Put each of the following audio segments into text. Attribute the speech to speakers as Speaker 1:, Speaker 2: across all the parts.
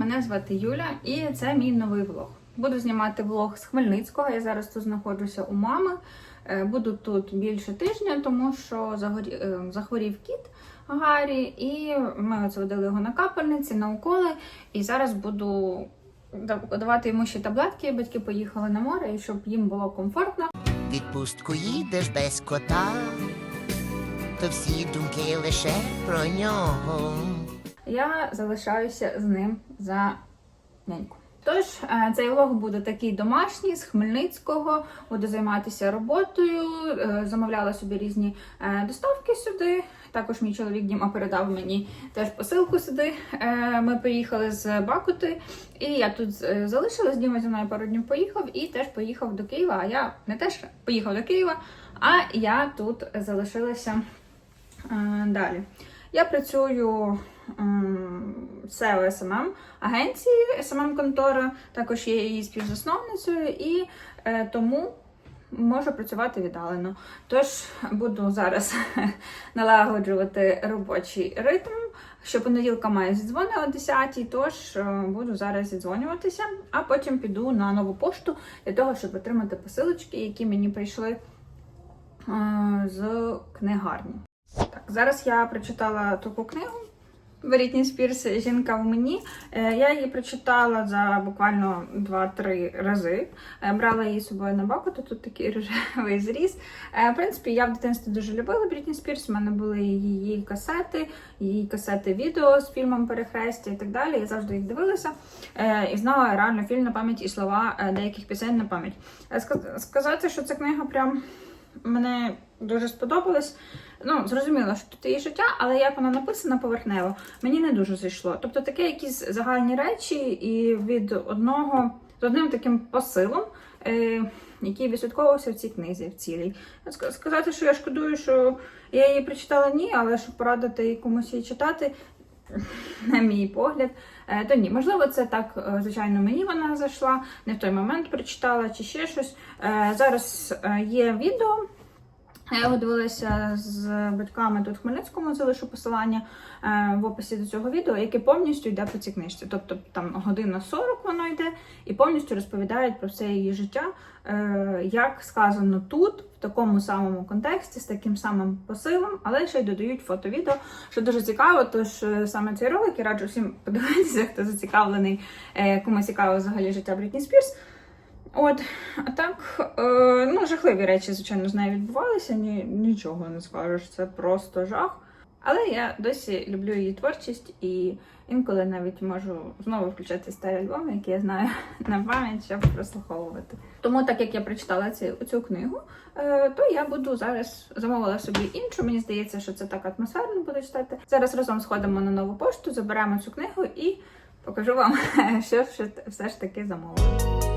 Speaker 1: мене звати Юля, і це мій новий влог. Буду знімати влог з Хмельницького. Я зараз тут знаходжуся у мами. Е, Буду тут більше тижня, тому що е, захворів кіт Гаррі, і ми оце водили його на капельниці, на уколи. І зараз буду да- давати йому ще таблетки. Батьки поїхали на море, щоб їм було комфортно.
Speaker 2: Відпустку їдеш без кота, то всі думки лише про нього.
Speaker 1: Я залишаюся з ним за няньку. Тож е, цей влог буде такий домашній з Хмельницького. Буду займатися роботою. е, Замовляла собі різні е, доставки сюди. Також мій чоловік Діма передав мені теж посилку сюди. Ми поїхали з Бакути, і я тут залишилась. Діма зі мною пару днів поїхав і теж поїхав до Києва. А я не теж поїхав до Києва, а я тут залишилася далі. Я працюю SEO SMM агенції SMM контора, також є її співзасновницею, і е, тому можу працювати віддалено. Тож буду зараз налагоджувати робочий ритм. Щопонеділка має зідзвони о 10 тож е, буду зараз зідзвонюватися, а потім піду на нову пошту для того, щоб отримати посилочки, які мені прийшли е, з книгарні. Так, зараз я прочитала таку книгу. Брітні Спірс Жінка в мені. Е, Я її прочитала за буквально 2-3 рази. Е, Брала її з собою на баку, то тут такий рожевий зріз. Е, В принципі, я в дитинстві дуже любила Брітні Спірс. У мене були її касети, її касети відео з фільмом Перехрестя і так далі. Я завжди їх дивилася і знала реально фільм на пам'ять і слова деяких пісень на пам'ять. Сказати, що ця книга прям мене дуже сподобалась. Ну, зрозуміло, що тут її життя, але як вона написана поверхнево, мені не дуже зайшло. Тобто таке якісь загальні речі, і від одного з одним таким посилом, е, який відслідковувався в цій книзі в цілій. Сказати, що я шкодую, що я її прочитала, ні, але щоб порадити комусь її читати, на мій погляд, е, то ні. Можливо, це так, е, звичайно, мені вона зайшла, не в той момент прочитала чи ще щось. Е, Зараз є відео. Я його дивилася з батьками тут в Хмельницькому, залишу посилання е, в описі до цього відео, яке повністю йде по цій книжці. Тобто там година 40 воно йде і повністю розповідають про все її життя, е, як сказано тут, в такому самому контексті, з таким самим посилом, але ще й додають фото-відео, що дуже цікаво. Тож е, саме цей ролик я раджу всім подивитися, хто зацікавлений, кому цікаво взагалі життя Брітні Спірс. От, а так, е, ну, жахливі речі, звичайно, з нею відбувалися, ні, нічого не скажеш, це просто жах. Але я досі люблю її творчість і інколи навіть можу знову включати старі альбоми, які я знаю на пам'ять, щоб прослуховувати. Тому, так як я прочитала цю, цю книгу, е, то я буду зараз замовила собі іншу. Мені здається, що це так атмосферно буде читати. Зараз разом сходимо на нову пошту, заберемо цю книгу і покажу вам, що все ж таки замовила.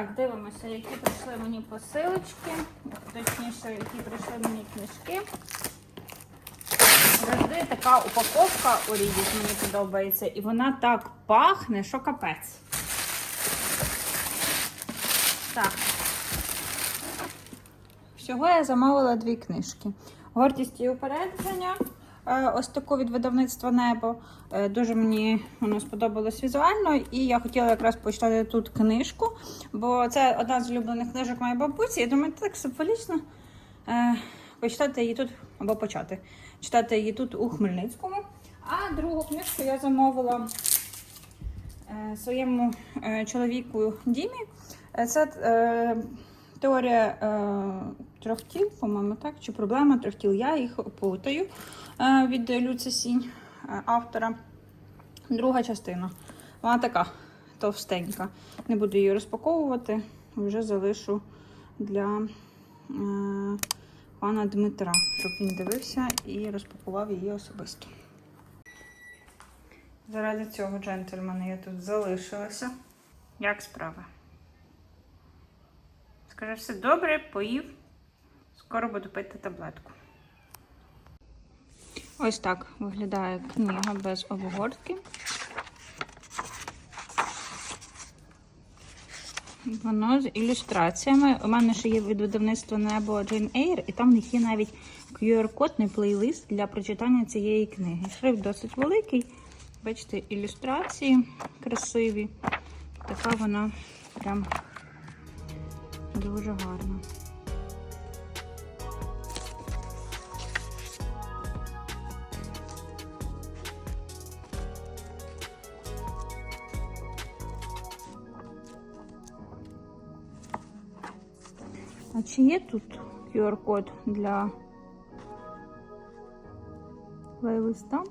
Speaker 1: Так, дивимося, які прийшли мені посилочки, точніше, які прийшли мені книжки. Завжди така упаковка у Рідіс мені подобається, і вона так пахне, що капець. Так. Всього я замовила дві книжки. Гордість і упередження. Е, Ось таку від видавництва Небо. Е, Дуже мені воно сподобалось візуально, і я хотіла якраз почитати тут книжку, бо це одна з улюблених книжок моєї бабусі. Я думаю, так символічно е, почитати її тут або почати читати її тут у Хмельницькому. А другу книжку я замовила своєму чоловіку Дімі. Це теорія е, трьох тіл, по-моєму, так? Чи проблема трьох тіл. Я їх плутаю е, від Люці Сінь, е, автора. Друга частина. Вона така товстенька. Не буду її розпаковувати, вже залишу для е, пана Дмитра, щоб він дивився і розпакував її особисто. Заради цього джентльмена я тут залишилася. Як справа? Каже, все добре, поїв. Скоро буду пити таблетку. Ось так виглядає книга без обгортки. Воно з ілюстраціями. У мене ще є від видавництва небо Джейн Eyre, і там в них є навіть QR-кодний плейлист для прочитання цієї книги. Шрифт досить великий. Бачите, ілюстрації красиві. Така вона прям дуже гарна. А чи є тут QR-код для плейлиста?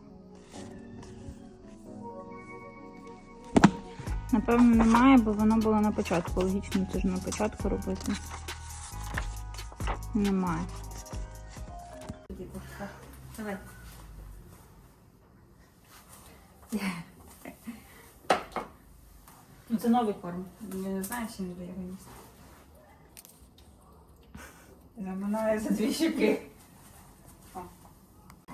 Speaker 1: Напевно, немає, бо воно було на початку. Логічно, це ж на початку робити. Немає. Давай. Ну, це новий корм. Я не знаю, чи не буде його їсти. Заминає за дві щуки.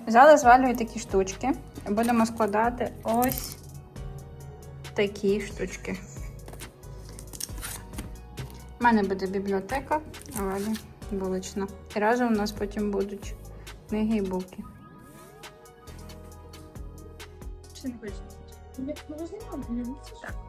Speaker 1: Взяли з Валею такі штучки. Будемо складати ось такі штучки. У мене буде бібліотека, а Валі вулична. І разом у нас потім будуть книги і буки. Чи не хочеш? Так.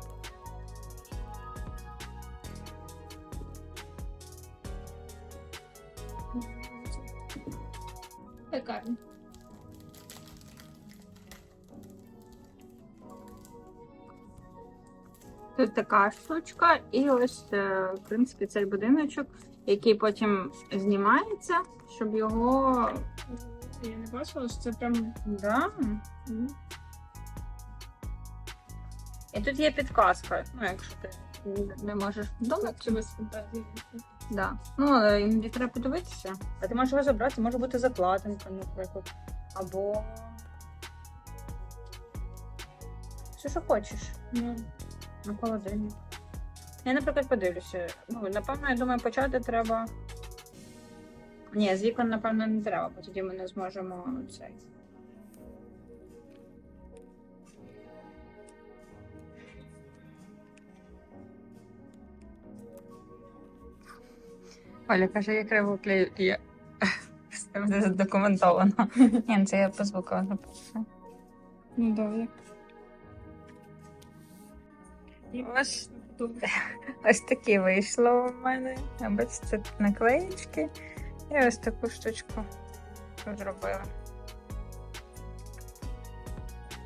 Speaker 1: Тут така штучка, і ось, е, в принципі, цей будиночок, який потім знімається, щоб його.
Speaker 3: Я не бачила, що це прям.
Speaker 1: Да. І тут є підказка. Ну, якщо ти не можеш
Speaker 3: фантазії.
Speaker 1: Да. Ну, іноді треба подивитися. А ти можеш його забрати, може бути закладинка, наприклад. Або. Все, що хочеш.
Speaker 3: Ну,
Speaker 1: На холодильник. Я, наприклад, подивлюся. Ну, напевно, я думаю, почати треба. Ні, з вікон, напевно, не треба, бо тоді ми не зможемо цей. Оля каже, я криво клею, і я це буде задокументовано. Ні, ну це я по звуку
Speaker 3: ну як.
Speaker 1: Ось Ось такі вийшло у мене. Бачите, тут наклеїчки. І ось таку штучку зробила.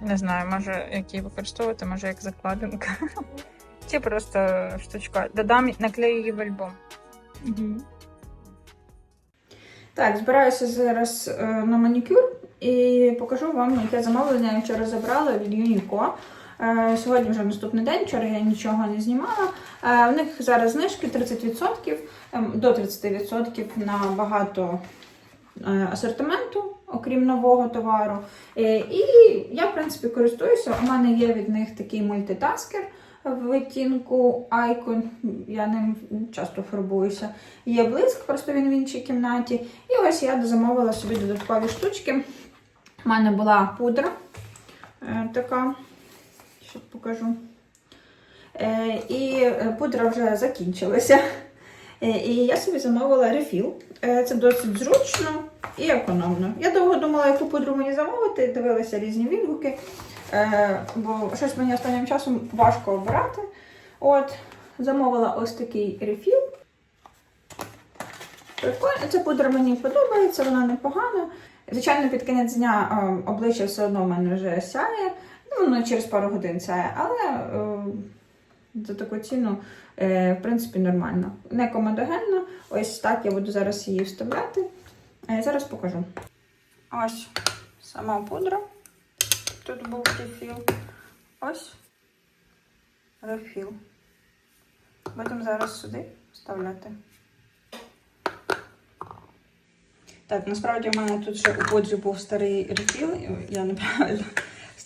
Speaker 1: Не знаю, може, як її використовувати, може як закладинка. Чи просто штучка. Додам, наклею її в альбом.
Speaker 3: Угу.
Speaker 1: Так, збираюся зараз е, на манікюр і покажу вам, яке замовлення я вчора забрала від Юніко. Е, Сьогодні вже наступний день, вчора я нічого не знімала. Е, В них зараз знижки 30%, ем, до 30% на багато е, асортименту, окрім нового товару. І я, в принципі, користуюся. У мене є від них такий мультитаскер в відтінку Icon. Я ним часто фарбуюся. Є блиск, просто він в іншій кімнаті. І ось я замовила собі додаткові штучки. У мене була пудра е, така, що покажу. Е, і е, пудра вже закінчилася. Е, і я собі замовила рефіл. Це досить зручно і економно. Я довго думала, яку пудру мені замовити, дивилася різні відгуки. Бо щось мені останнім часом важко обирати. От, замовила ось такий рефіл. Ця пудра мені подобається, вона непогана. Звичайно, під кінець дня обличчя все одно в мене вже сяє. Ну, воно через пару годин сяє, але е, за таку ціну, е, в принципі, нормально. Не комедогенна. Ось так я буду зараз її вставляти. Е, зараз покажу. Ось сама пудра. Тут був рефіл. Ось рефіл. Будемо зараз сюди вставляти. Так, насправді в мене тут ще у подрі був старий рефіл, я неправильно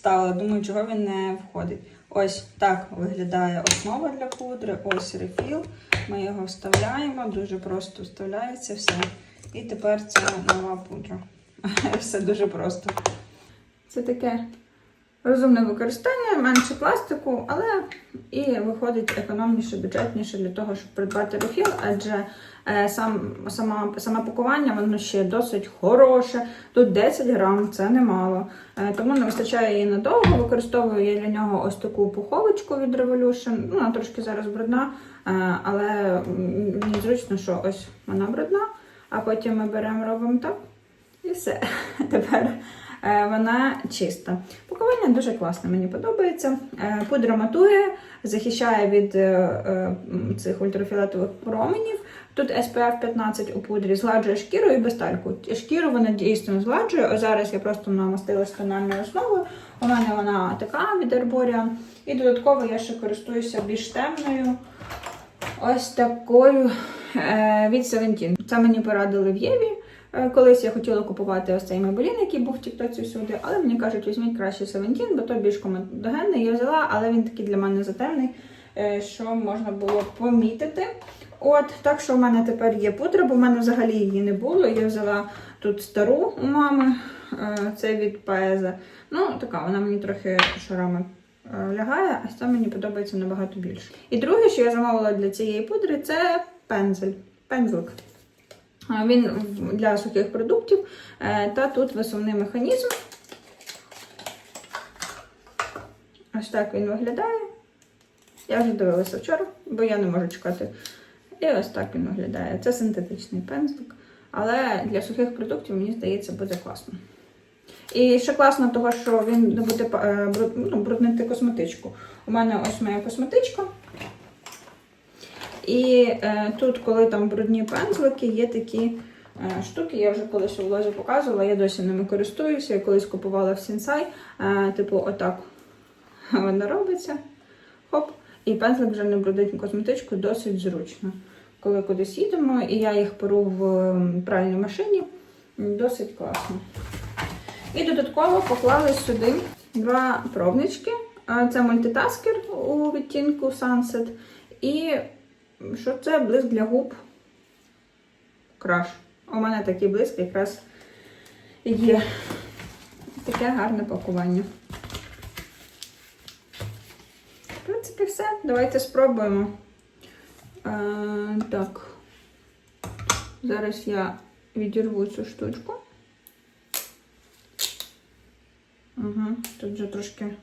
Speaker 1: ставила, думаю, чого він не входить. Ось так виглядає основа для пудри, ось рефіл. Ми його вставляємо, дуже просто вставляється все. І тепер це нова пудра. Все дуже просто. Це таке Розумне використання, менше пластику, але і виходить економніше, бюджетніше для того, щоб придбати рефіл, адже е, сам, сама, саме пакування воно ще досить хороше. Тут 10 грам, це немало. Е, тому не вистачає її надовго. Використовую я для нього ось таку пуховочку від Revolution. Ну, вона трошки зараз брудна, е, але мені зручно, що ось вона брудна, а потім ми беремо, робимо так. І все. Тепер вона чиста. Пакування дуже класне, мені подобається. Е, Пудра матує, захищає від е, е, цих ультрафіолетових променів. Тут SPF 15 у пудрі згладжує шкіру і без тальку. Шкіру вона дійсно згладжує. Зараз я просто намастила тональною основою. У мене вона така від Arborian. І додатково я ще користуюся більш темною. Ось такою е, від Seventeen. Це мені порадили в Єві. Е, Колись я хотіла купувати ось цей Maybelline, який був в Тіктоці всюди, але мені кажуть, візьміть краще Seventeen, бо то більш комедогенний. Я взяла, але він такий для мене затемний, е, що можна було помітити. От, так що в мене тепер є пудра, бо в мене взагалі її не було. Я взяла тут стару у мами, е, це від Паеза. Ну, така, вона мені трохи шарами лягає, а ця мені подобається набагато більше. І друге, що я замовила для цієї пудри, це пензель. Пензлик. Він для сухих продуктів. е, Та тут висувний механізм. Ось так він виглядає. Я вже дивилася вчора, бо я не можу чекати. І ось так він виглядає. Це синтетичний пензлик. Але для сухих продуктів, мені здається, буде класно. І ще класно, того, що він не буде е, ну, бруднити косметичку. У мене ось моя косметичка. І е, тут, коли там брудні пензлики, є такі е, штуки. Я вже колись у влозі показувала, я досі ними користуюся. Я колись купувала в Сінсай. Е, типу, отак воно робиться. Хоп. І пензлик вже не брудить косметичку досить зручно. Коли кудись їдемо, і я їх перу в пральній машині, досить класно. І додатково поклали сюди два пробнички. Це мультитаскер у відтінку Sunset. І що це блиск для губ краш. У мене такий блиск якраз є. Таке гарне пакування. В принципі, все. Давайте спробуємо. Е, так. Зараз я відірву цю штучку. Угу. Тут вже трошки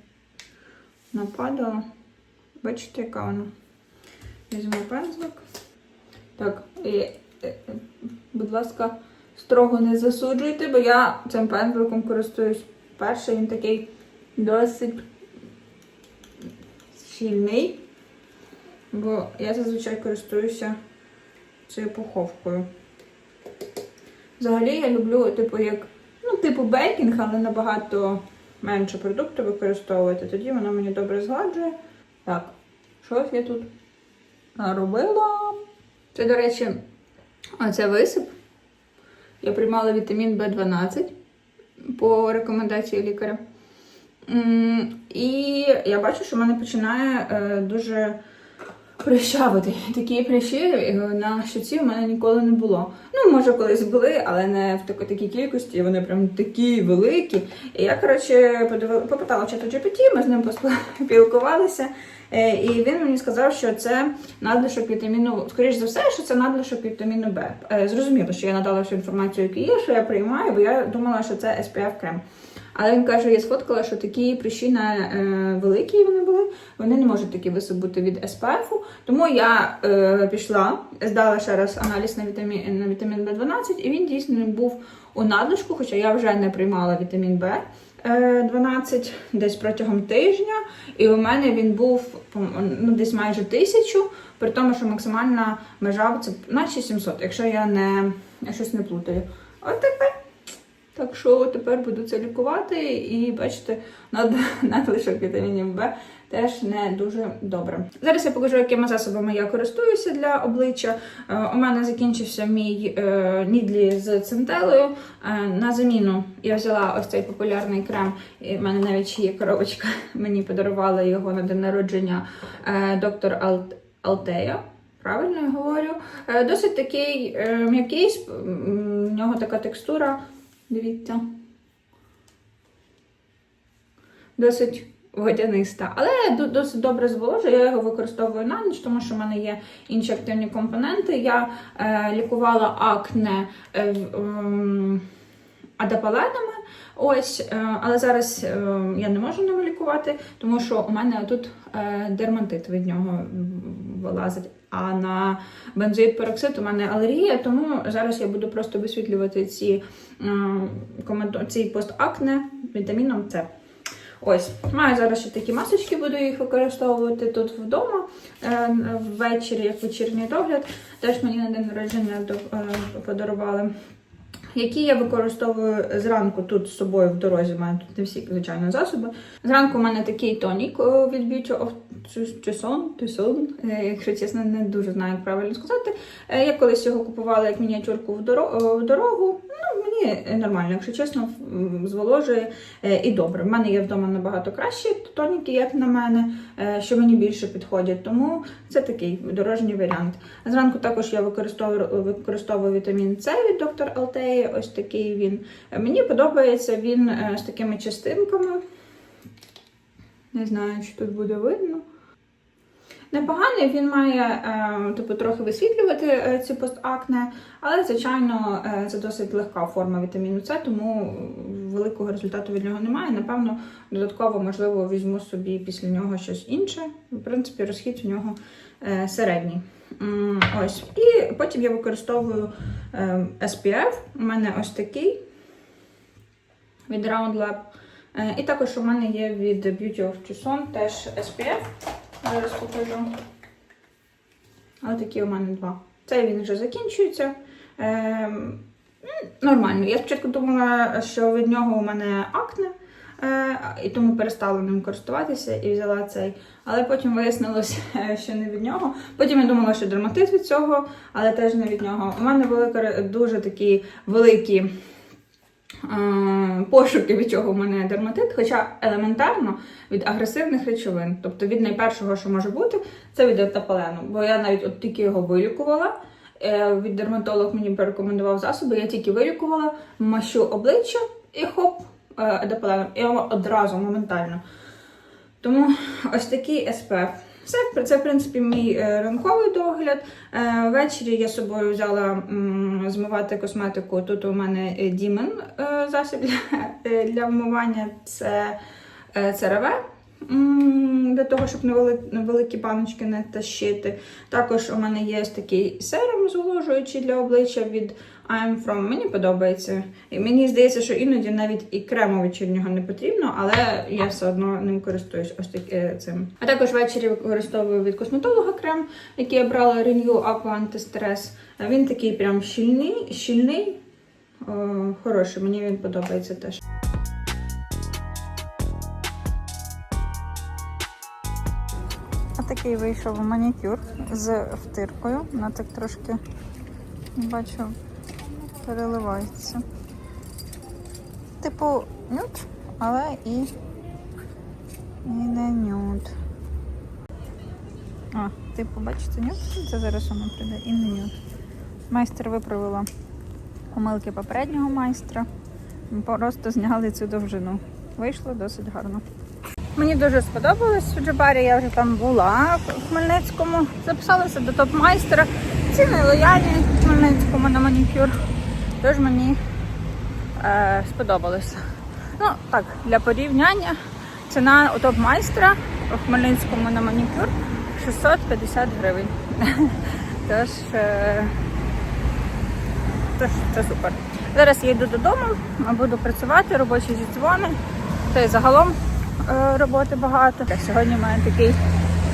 Speaker 1: нападало. Бачите, яка вона? Візьму пензлик. Так, і, е, е, будь ласка, строго не засуджуйте, бо я цим пензликом користуюсь перший. Він такий досить щільний, бо я зазвичай користуюся цією пуховкою. Взагалі я люблю, типу, як, ну, типу бейкінг, але набагато менше продукту використовувати. Тоді воно мені добре згладжує. Так, щось я тут наробила. Це, до речі, оце висип. Я приймала вітамін В12 по рекомендації лікаря. І я бачу, що в мене починає е, дуже прищавити. Такі прищі е, на щоці в мене ніколи не було. Ну, може, колись були, але не в такій кількості. Вони прям такі великі. І я, коротше, попитала чату GPT, ми з ним поспілкувалися. Е, І він мені сказав, що це надлишок вітаміну, скоріш за все, що це надлишок вітаміну Б. Е, Зрозуміло, що я надала всю інформацію, яку є, що я приймаю, бо я думала, що це SPF крем. Але він каже, я сфоткала, що такі прищі на е, великі вони були, вони не можуть такі висоп бути від SPF. Тому я е, пішла, здала ще раз аналіз на вітамін, на вітамін В12, і він дійсно був у надлишку, хоча я вже не приймала вітамін Б. е, 12 десь протягом тижня, і у мене він був ну, десь майже тисячу, при тому, що максимальна межа це наче 700, якщо я не я щось не плутаю. От тепер. Так що тепер буду це лікувати, і бачите, над, надлишок вітамінів Б теж не дуже добре. Зараз я покажу, якими засобами я користуюся для обличчя. Е, у мене закінчився мій е, Нідлі з центелею. Е, на заміну я взяла ось цей популярний крем. І в мене навіть ще є коробочка. Мені подарувала його на день народження доктор Алтея. Правильно я говорю. Досить такий м'який, в нього така текстура. Дивіться. досить водяниста, але досить добре зволожує. Я його використовую на ніч, тому що в мене є інші активні компоненти. Я е, лікувала акне е, ем, адапаленами. Ось, е, але зараз е, я не можу ними лікувати, тому що у мене тут е, дерматит від нього вилазить. А на бензоїд пероксид у мене алергія, тому зараз я буду просто висвітлювати ці, е, коменту- постакне вітаміном С. Ось, маю зараз ще такі масочки, буду їх використовувати тут вдома е, ввечері, як вечірній догляд. Теж мені на день народження е, подарували. Які я використовую зранку тут з собою в дорозі, маю тут не всі звичайно засоби. Зранку у мене такий тонік від Beauty of Tucson, Tucson, е, якщо чесно, не дуже знаю, як правильно сказати. Е, Я колись його купувала як мініатюрку в дорогу. Ну, нормально, якщо чесно, зволожує е, і добре. У мене є вдома набагато кращі тоніки, як на мене, е, що мені більше підходять. Тому це такий дорожній варіант. Зранку також я використовую, використовую вітамін С від доктор Алтеї. Ось такий він. Е, Мені подобається він е, з такими частинками. Не знаю, чи тут буде видно. Непоганий, він має е, типу, трохи висвітлювати е, ці постакне, але, звичайно, е, це досить легка форма вітаміну С, тому великого результату від нього немає. Напевно, додатково, можливо, візьму собі після нього щось інше. В принципі, розхід у нього е, середній. Ось. І потім я використовую е, SPF. У мене ось такий від Round Lab. Е, І також у мене є від Beauty of Tucson теж SPF. Зараз покажу. Ось такі у мене два. Цей він вже закінчується. М, нормально. Я спочатку думала, що від нього у мене акне, е, і тому перестала ним користуватися і взяла цей. Але потім вияснилось, е, що не від нього. Потім я думала, що дерматит від цього, але теж не від нього. У мене велика, дуже такі великі е, пошуки, від чого в мене дерматит, хоча елементарно від агресивних речовин. Тобто від найпершого, що може бути, це від ентапалену. Бо я навіть от тільки його вилікувала. Е, Від дерматолог мені порекомендував засоби, я тільки вилікувала, мащу обличчя і хоп, е. І одразу моментально. Тому ось такий SPF. Все, це, в принципі, мій е, ранковий догляд. Е, Ввечері я з собою взяла змивати косметику. Тут у мене е, Дімен засіб для, для вмивання. Це м, для того, щоб невеликі баночки не тащити. Також у мене є такий серум зволожуючий для обличчя від I'm From. Мені подобається. І мені здається, що іноді навіть і крему вечірнього не потрібно, але я все одно ним користуюсь ось так, е, цим. А також ввечері використовую від косметолога крем, який я брала Renew Aqua Anti-Stress. Е, Він такий прям щільний, щільний. О, хороший, мені він подобається теж.
Speaker 4: Отакий вийшов манікюр з втиркою. Вона так трошки, бачу, переливається. Типу нюд, але і, і не нюд. А, типу, бачите, нюд? Це зараз воно прийде і не нюд. Майстер виправила помилки попереднього майстра. Ми Просто зняли цю довжину. Вийшло досить гарно. Мені дуже сподобалось в Джабарі, я вже там була в Хмельницькому. Записалася до топ-майстера. Ціни лояльні в Хмельницькому на манікюр. Тож мені е, сподобалося. Ну, так, для порівняння ціна у топ-майстра у Хмельницькому на манікюр 650 гривень. Тож, е, тож це супер. Зараз я йду додому, буду працювати, робочі зідзвони. Та й загалом роботи багато. Сьогодні в мене такий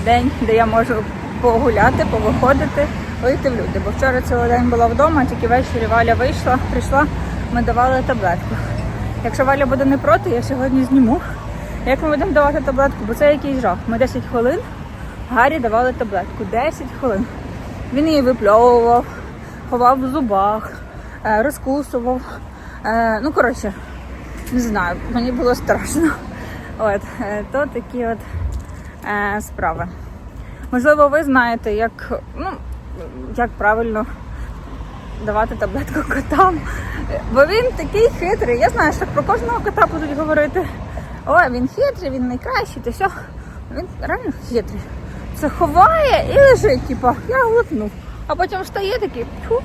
Speaker 4: день, де я можу погуляти, повиходити, вийти в люди. Бо вчора цілий день була вдома, тільки ввечері Валя вийшла, прийшла, ми давали таблетку. Якщо Валя буде не проти, я сьогодні зніму. Як ми будемо давати таблетку, бо це якийсь жах. Ми 10 хвилин Гаррі давали таблетку. 10 хвилин. Він її випльовував, ховав в зубах, е, розкусував. Е, Ну, коротше, не знаю, мені було страшно. От, е, то такі от е, справи. Можливо, ви знаєте, як, ну, як правильно давати таблетку котам. Бо він такий хитрий. Я знаю, що про кожного кота будуть говорити
Speaker 1: Ой, він хитрий, він найкращий, та все. Він реально хитрий. Це ховає і лежить, типу, я глотнув. А потім встає такий, фу,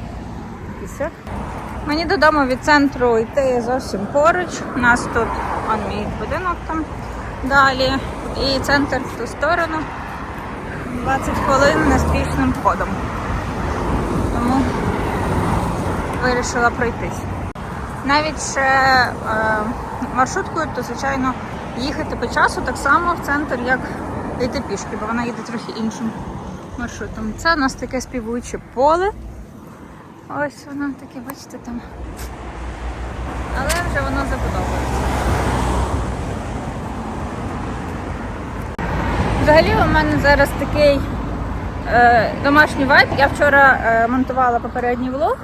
Speaker 1: і все. Мені додому від центру йти зовсім поруч. У нас тут он мій будинок там далі. І центр в ту сторону. 20 хвилин неспішним ходом. Тому вирішила пройтись. Навіть ще е, маршруткою, то звичайно їхати по часу так само в центр, як йти пішки, бо вона їде трохи іншим маршрутом. Це у нас таке співуюче поле. Ось воно таке, бачите там. Але вже воно забудовується. Взагалі у мене зараз такий е, домашній вайб. Я вчора е, монтувала попередній влог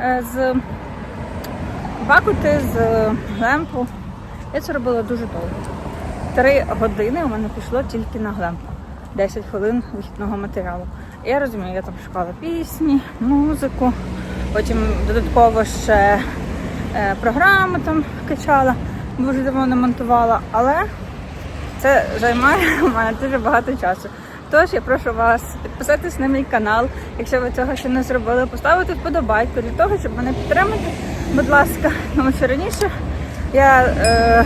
Speaker 1: е, з бакути, з глемпу. Я це робила дуже довго. Три години у мене пішло тільки на глемпу. 10 хвилин вихідного матеріалу. Я розумію, я там шукала пісні, музику, потім додатково ще е, програми там качала, дуже давно не монтувала, але це займає у мене дуже багато часу. Тож я прошу вас підписатись на мій канал, якщо ви цього ще не зробили, поставити вподобайку для того, щоб мене підтримати, будь ласка. Тому що раніше я е,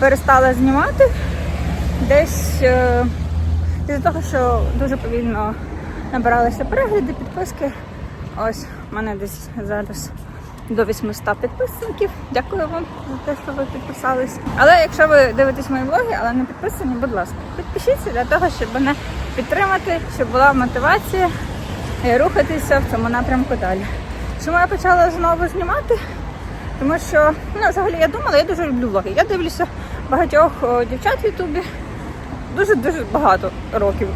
Speaker 1: перестала знімати десь е, із-за того, що дуже повільно набиралися перегляди, підписки. Ось у мене десь зараз до 800 підписників. Дякую вам за те, що ви підписались. Але якщо ви дивитесь мої влоги, але не підписані, будь ласка, підпишіться для того, щоб мене підтримати, щоб була мотивація рухатися в цьому напрямку далі. Чому я почала знову знімати? Тому що ну, взагалі я думала, я дуже люблю влоги. Я дивлюся багатьох дівчат в Ютубі дуже дуже багато років.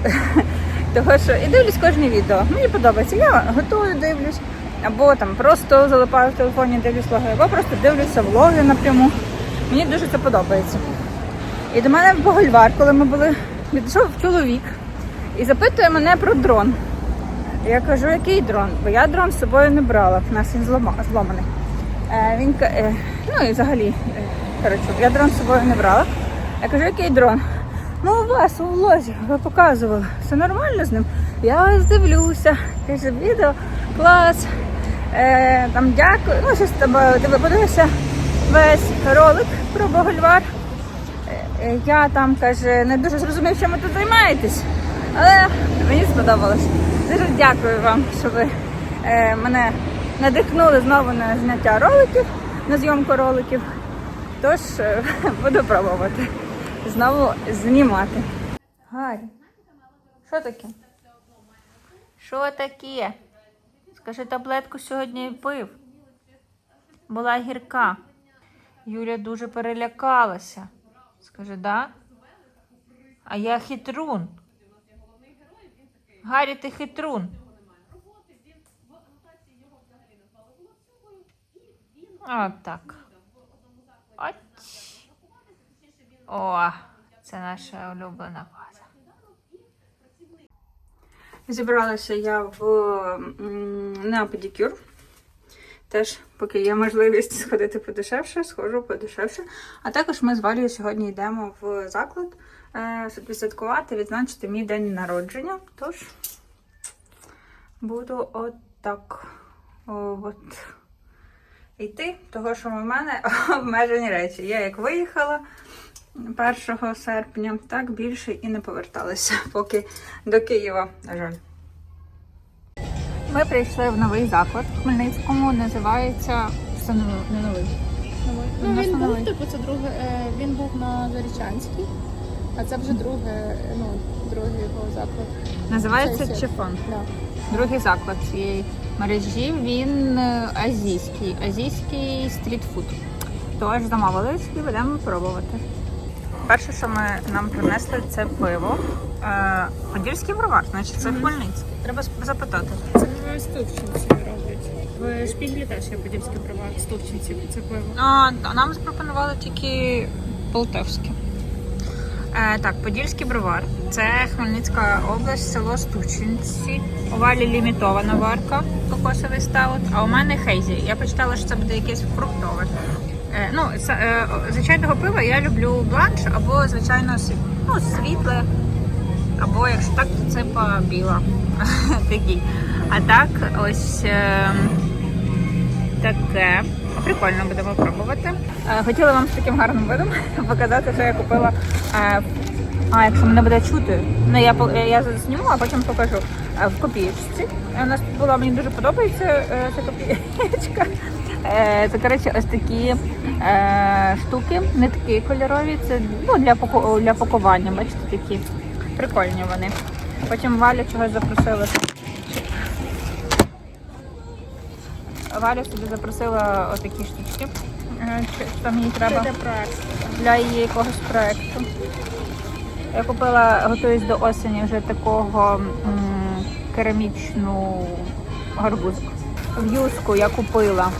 Speaker 1: Того що і дивлюсь кожне відео. Мені подобається. Я готую, дивлюсь, або там просто залипаю в телефоні, дивлюсь влоги, або просто дивлюся влоги напряму. Мені дуже це подобається. І до мене в Богольвар, коли ми були, підійшов чоловік і запитує мене про дрон. Я кажу, який дрон? Бо я дрон з собою не брала, у нас він зломаний. Е, він, е, ну і взагалі, е, коротше, я дрон з собою не брала. Я кажу, який дрон? Ну, у вас у влозі, ви показували. Все нормально з ним. Я ось дивлюся, каже, відео, клас. Е, там дякую. Ну, щось тебе подивився весь ролик про Богольвар. Е, е, Я там каже, не дуже зрозумів, чим ви тут займаєтесь, але мені сподобалось. Дуже дякую вам, що ви е, мене надихнули знову на зняття роликів, на зйомку роликів. Тож е, буду пробувати знову знімати. Гарі, що таке? Що таке? Скажи, таблетку сьогодні пив. Була гірка. Юля дуже перелякалася. Скажи, да? А я хитрун. Гаррі, ти хитрун. От так. От. О, це наша улюблена база. Зібралася я в на педикюр. Теж, поки є можливість сходити подешевше, схожу подешевше. А також ми з Валією сьогодні йдемо в заклад е, відсвяткувати, відзначити мій день народження. Тож буду от от йти, того що в мене обмежені речі. Я як виїхала 1 серпня, так більше і не поверталася, поки до Києва, на жаль. Ми прийшли в новий заклад в Хмельницькому, називається новий- не новий.
Speaker 3: Ну,
Speaker 1: нас
Speaker 3: він був,
Speaker 1: новий.
Speaker 3: типу, це друге, е, він був на Зарічанській, а це вже друге, ну, другий його заклад.
Speaker 1: Називається
Speaker 3: Це- це-
Speaker 1: Чефон.
Speaker 3: Да.
Speaker 1: Другий заклад цієї мережі. Він е, азійський, азійський стрітфуд. Тож замовили і будемо пробувати. Перше, що ми нам принесли, це пиво. Е, Подільський бровар, значить це Хмельницький. Треба сп- запитати.
Speaker 3: Це в Стовчинці роблять. В Шпіглі теж є подільське права, Стовчинці, це пиво.
Speaker 1: А, а нам запропонували тільки полтавське. Е, так, Подільський бровар. Це Хмельницька область, село Стучинці. У Валі лімітована варка, кокосовий стаут, а у мене хейзі. Я почитала, що це буде якесь фруктове. Е, ну, е, звичайного пива я люблю бланш або звичайно ну, світле, або якщо так, то це по біла. Такі. А так, ось е, таке. Прикольно будемо пробувати. Хотіла вам з таким гарним видом показати, що я купила. А, якщо мене буде чути, ну я я зараз зніму, а потім покажу. В копієчці. У нас була мені дуже подобається ця копієчка. Е, Це коротше ось такі е, штуки, нитки кольорові. Це ну, для для пакування. Бачите, такі прикольні вони. Потім Валя чогось запросила. Валя собі запросила отакі штучки. Е, Що їй треба для її якогось проекту. Я купила, готуюсь до осені вже такого керамічну гарбузку. В юску я купила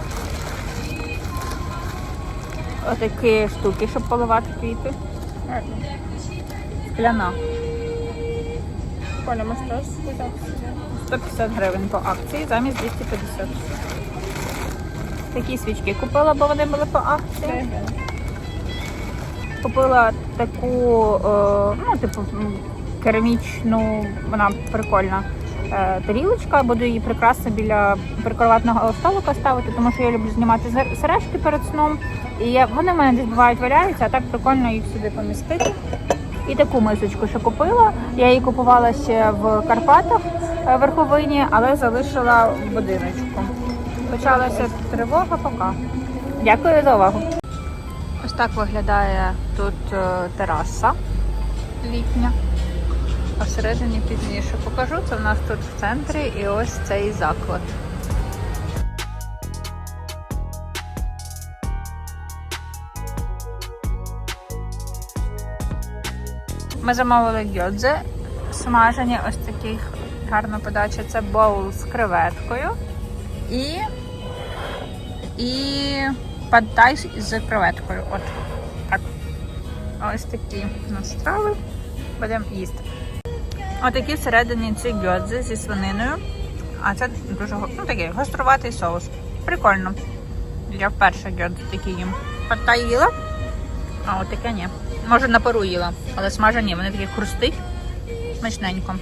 Speaker 1: отакі штуки, щоб поливати квіти. Скляна.
Speaker 3: Коля, собі?
Speaker 1: 150 гривень по акції замість 250. Такі свічки купила, бо вони були по акції. Купила таку, е, ну, типу, керамічну, вона прикольна тарілочка. Буду її прекрасно біля прикроватного столика ставити, тому що я люблю знімати сережки перед сном. І вони в мене десь бувають валяються, а так прикольно їх сюди помістити. І таку мисочку ще купила. Я її купувала ще в Карпатах е, в верховині, але залишила в будиночку. Почалася тривога, пока. Дякую за увагу. Ось так виглядає тут е, тераса літня. А всередині пізніше покажу. Це в нас тут в центрі і ось цей заклад. Ми замовили гьодзи, смажені ось такі гарна подача. Це боул з креветкою і, і падтай з креветкою. От так. Ось такі у. Будемо їсти. Отакі всередині ці гьодзи зі свининою. А це дуже ну, такий гоструватий соус. Прикольно. Я вперше гьодзи такі їм. Падтай їла, а от таке ні. Може на пару їла, але смажені, вони такі хрустить. Смачненько.